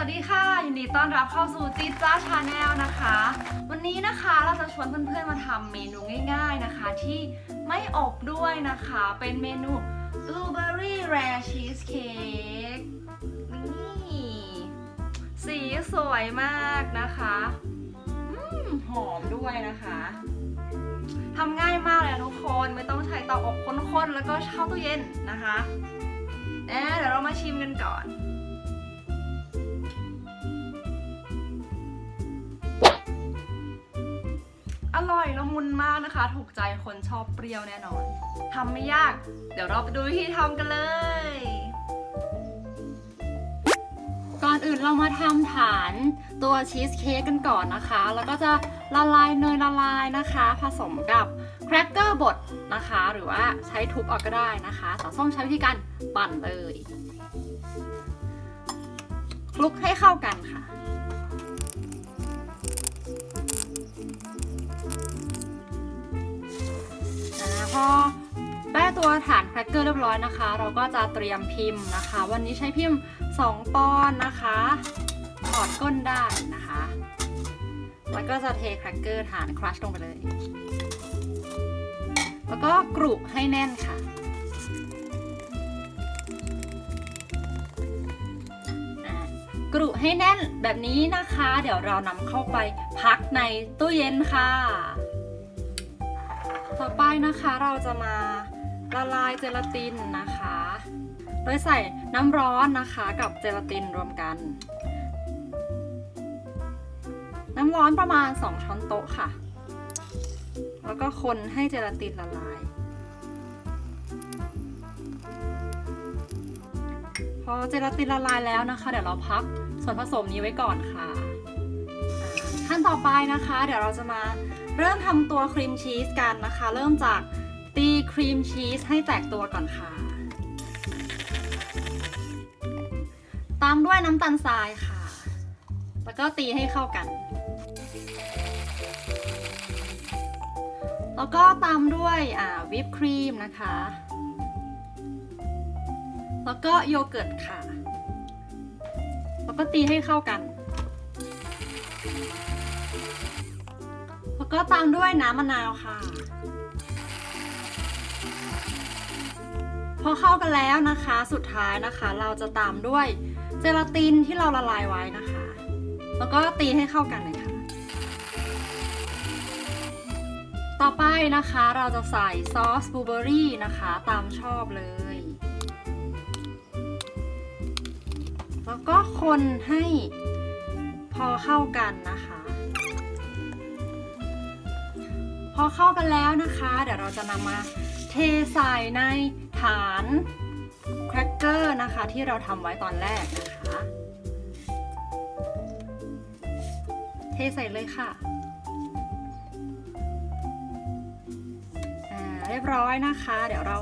วัสดีค่ะ ยินดีต้อนรับเข้าสู่จีจ้าชาแนลนะคะ วันนี้นะคะเราจะชวนเพื่อนๆมาทำเมนูง่าย ๆนะคะ ที่ไม่อบด้วยนะคะ เป็นเมนู blueberry rare cheesecake นี่สีสวยมากนะคะอหอมด้วยนะคะทำง่ายมากเลยทุกคนไม่ต้องใช้เตาอบข้นๆ แล้วก็เข้าตู้เย็นนะคะเอ๊ะเดี๋ยวเรามาชิมกันก่อน อร่อยละมุนมากนะคะ ถูกใจคนชอบเปรี้ยวแน่นอนทำไม่ยาก เดี๋ยวเราไปดูวิธีทำกันเลย ก่อนอื่นเรามาทำฐานตัวชีสเค้กกันก่อนนะคะ แล้วก็จะละลายเนยละลายนะคะ ผสมกับแครกเกอร์บดนะคะ หรือว่าใช้ทุบออกก็ได้นะคะแต่ส้มใช้วิธีการปั่นเลยคลุกให้เข้ากันค่ะ ฐานแครกเกอร์เรียบร้อยนะคะ เราก็จะเตรียมพิมพ์นะคะ วันนี้ใช้พิมพ์ 2 ปอนด์นะคะถอดก้นได้นะคะ แล้วก็จะเทแครกเกอร์ฐานครัชลงไปเลย แล้วก็กรุให้แน่นค่ะกรุให้แน่นแบบนี้นะคะ เดี๋ยวเรานำเข้าไปพักในตู้เย็นค่ะ ต่อไปนะคะเราจะมา ละลายเจลาตินนะคะ โดยใส่น้ำร้อนนะคะกับเจลาตินรวมกัน น้ำร้อนประมาณ 2 ช้อนโต๊ะค่ะ แล้วก็คนให้เจลาตินละลาย พอเจลาตินละลายแล้วนะคะ เดี๋ยวเราพักส่วนผสมนี้ไว้ก่อนค่ะ ขั้นต่อไปนะคะ เดี๋ยวเราจะมาเริ่มทำตัวครีมชีสกันนะคะ เริ่มจาก ตีครีมชีสให้แตกตัวก่อนค่ะ ตามด้วยน้ำตาลทรายค่ะ แล้วก็ตีให้เข้ากัน แล้วก็ตามด้วยอ่าวิปครีมนะคะ แล้วก็โยเกิร์ตค่ะ แล้วก็ตีให้เข้ากัน แล้วก็ตามด้วยน้ำมะนาวค่ะ อเข้ากันแล้วนะคะ สุดท้ายนะคะ เราจะตามด้วยเจลาตินที่เราละลายไว้นะคะ แล้วก็ตีให้เข้ากันเลยค่ะ ต่อไปนะคะเราจะใส่ซอสบลูเบอรี่นะคะ ตามชอบเลย แล้วก็คนให้พอเข้ากันนะคะ พอเข้ากันแล้วนะคะ เดี๋ยวเราจะนำมา เทใส่ในฐานแครกเกอร์นะคะที่เราทำไว้ตอนแรกนะคะ เทใส่เลยค่ะเรียบร้อยนะคะ เดี๋ยวเรา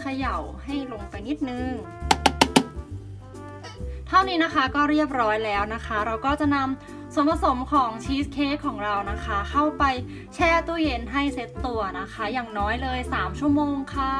เขย่าให้ลงไปนิดนึง เท่านี้นะคะก็เรียบร้อยแล้วนะคะ เราก็จะนำ ส่วนผสมของชีสเค้กของเรานะคะ เข้าไปแช่ตู้เย็นให้เซ็ตตัวนะคะ อย่างน้อยเลย 3 ชั่วโมงค่ะ